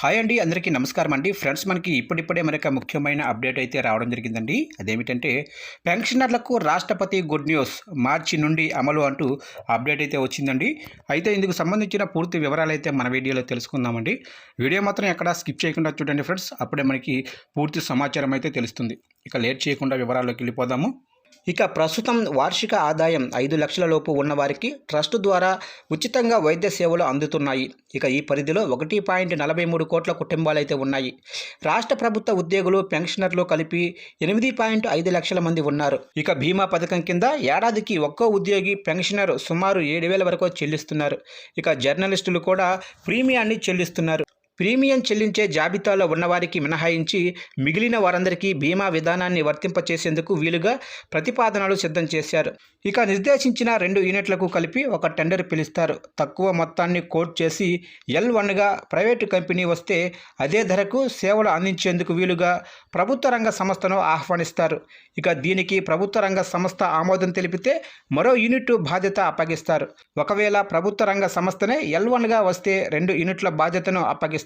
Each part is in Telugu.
హాయ్ అండి అందరికీ నమస్కారం అండి. ఫ్రెండ్స్ మనకి ఇప్పుడిప్పుడే మనకి ముఖ్యమైన అప్డేట్ అయితే రావడం జరిగిందండి. అదేమిటంటే పెన్షనర్లకు రాష్ట్రపతి గుడ్ న్యూస్ మార్చి నుండి అమలు అంటూ అప్డేట్ అయితే వచ్చిందండి. అయితే ఇందుకు సంబంధించిన పూర్తి వివరాలు అయితే మన వీడియోలో తెలుసుకుందామండి. వీడియో మాత్రం ఎక్కడ స్కిప్ చేయకుండా చూడండి ఫ్రెండ్స్. అప్పుడే మనకి పూర్తి సమాచారం అయితే తెలుస్తుంది. ఇక లేట్ చేయకుండా వివరాల్లోకి వెళ్ళిపోదాము. ఇక ప్రస్తుతం వార్షిక ఆదాయం ఐదు లక్షల లోపు ఉన్నవారికి ట్రస్ట్ ద్వారా ఉచితంగా వైద్య సేవలు అందుతున్నాయి. ఇక ఈ పరిధిలో ఒకటి పాయింట్ నలభై మూడు కోట్ల కుటుంబాలు అయితే ఉన్నాయి. రాష్ట్ర ప్రభుత్వ ఉద్యోగులు పెన్షనర్లు కలిపి ఎనిమిది పాయింట్ ఐదు లక్షల మంది ఉన్నారు. ఇక బీమా పథకం కింద ఏడాదికి ఒక్కో ఉద్యోగి పెన్షనర్ సుమారు ఏడు వేల వరకు చెల్లిస్తున్నారు. ఇక జర్నలిస్టులు కూడా ప్రీమియాన్ని చెల్లిస్తున్నారు. ప్రీమియం చెల్లించే జాబితాలో ఉన్నవారికి మినహాయించి మిగిలిన వారందరికీ బీమా విధానాన్ని వర్తింపచేసేందుకు వీలుగా ప్రతిపాదనలు సిద్ధం చేశారు. ఇక నిర్దేశించిన రెండు యూనిట్లకు కలిపి ఒక టెండర్ పిలుస్తారు. తక్కువ మొత్తాన్ని కోట్ చేసి ఎల్ వన్గా ప్రైవేటు కంపెనీ వస్తే అదే ధరకు సేవలు అందించేందుకు వీలుగా ప్రభుత్వ రంగ సంస్థను ఆహ్వానిస్తారు. ఇక దీనికి ప్రభుత్వ రంగ సంస్థ ఆమోదం తెలిపితే మరో యూనిట్ బాధ్యత అప్పగిస్తారు. ఒకవేళ ప్రభుత్వ రంగ సంస్థనే ఎల్ వన్గా వస్తే రెండు యూనిట్ల బాధ్యతను అప్పగిస్తారు.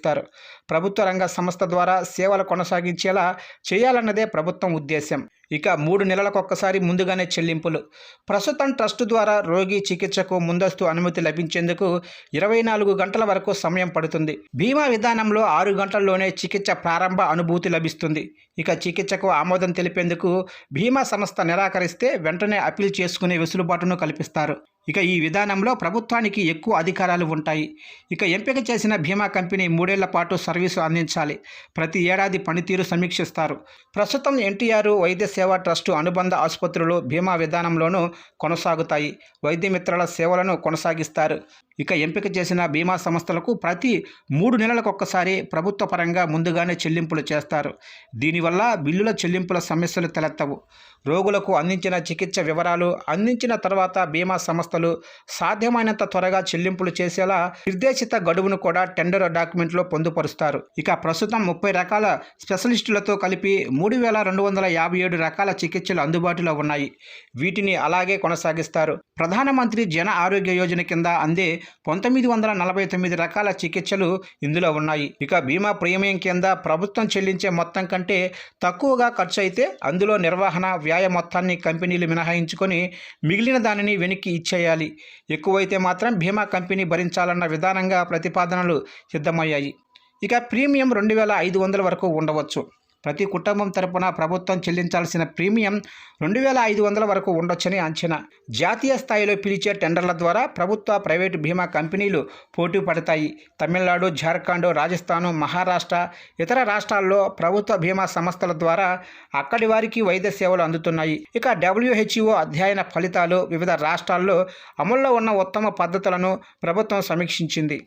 ప్రభుత్వ రంగ సంస్థ ద్వారా సేవలు కొనసాగించేలా చేయాలన్నదే ప్రభుత్వం ఉద్దేశం ఇక మూడు నెలలకొక్కసారి ముందుగానే చెల్లింపులు. ప్రస్తుతం ట్రస్ట్ ద్వారా రోగి చికిత్సకు ముందస్తు అనుమతి లభించేందుకు ఇరవై నాలుగు గంటల వరకు సమయం పడుతుంది. బీమా విధానంలో ఆరు గంటల్లోనే చికిత్స ప్రారంభ అనుభూతి లభిస్తుంది. ఇక చికిత్సకు ఆమోదం తెలిపేందుకు బీమా సంస్థ నిరాకరిస్తే వెంటనే అప్పీల్ చేసుకునే వెసులుబాటును కల్పిస్తారు. ఇక ఈ విధానంలో ప్రభుత్వానికి ఎక్కువ అధికారాలు ఉంటాయి. ఇక ఎంపిక చేసిన బీమా కంపెనీ మూడేళ్ళ పాటు సర్వీసు అందించాలి. ప్రతి ఏడాది పనితీరు సమీక్షిస్తారు. ప్రస్తుతం ఎన్టీఆర్ వైద్య సేవా ట్రస్టు అనుబంధ ఆసుపత్రులు బీమా విధానంలోనూ కొనసాగుతాయి. వైద్యమిత్రుల సేవలను కొనసాగిస్తారు. ఇక ఎంపిక చేసిన బీమా సంస్థలకు ప్రతి మూడు నెలలకొకసారి ప్రభుత్వ పరంగా ముందుగానే చెల్లింపులు చేస్తారు. దీనివల్ల బిల్లుల చెల్లింపుల సమస్యలు తలెత్తవు. రోగులకు అందించిన చికిత్స వివరాలు అందించిన తర్వాత బీమా సంస్థలు సంస్థలు సాధ్యమైనంత త్వరగా చెల్లింపులు చేసేలా నిర్దేశిత గడువును కూడా టెండర్ డాక్యుమెంట్లో పొందుపరుస్తారు. ఇక ప్రస్తుతం ముప్పై రకాల స్పెషలిస్టులతో కలిపి మూడు వేల రెండు వందల యాభై ఏడు రకాల చికిత్సలు అందుబాటులో ఉన్నాయి. వీటిని అలాగే కొనసాగిస్తారు. ప్రధానమంత్రి జన ఆరోగ్య యోజన కింద అందే పంతొమ్మిది వందల నలభై తొమ్మిది రకాల చికిత్సలు ఇందులో ఉన్నాయి. ఇక బీమా ప్రీమియం కింద ప్రభుత్వం చెల్లించే మొత్తం కంటే తక్కువగా ఖర్చు అయితే అందులో నిర్వహణ వ్యాయ మొత్తాన్ని కంపెనీలు మినహాయించుకొని మిగిలిన దానిని వెనక్కి ఇచ్చేయాలి. ఎక్కువైతే మాత్రం బీమా కంపెనీ భరించాలన్న విధానంగా ప్రతిపాదనలు సిద్ధమయ్యాయి. ఇక ప్రీమియం రెండు వేల ఐదు వందల వరకు ఉండవచ్చు. ప్రతి కుటుంబం తరపున ప్రభుత్వం చెల్లించాల్సిన ప్రీమియం రెండు వేల ఐదు వందల వరకు ఉండొచ్చని అంచనా. జాతీయ స్థాయిలో పిలిచే టెండర్ల ద్వారా ప్రభుత్వ ప్రైవేటు బీమా కంపెనీలు పోటీ పడతాయి. తమిళనాడు జార్ఖండ్ రాజస్థాన్ మహారాష్ట్ర ఇతర రాష్ట్రాల్లో ప్రభుత్వ బీమా సంస్థల ద్వారా అక్కడి వారికి వైద్య సేవలు అందుతున్నాయి. ఇక డబ్ల్యూహెచ్ఓ అధ్యయన ఫలితాలు వివిధ రాష్ట్రాల్లో అమల్లో ఉన్న ఉత్తమ పద్ధతులను ప్రభుత్వం సమీక్షించింది.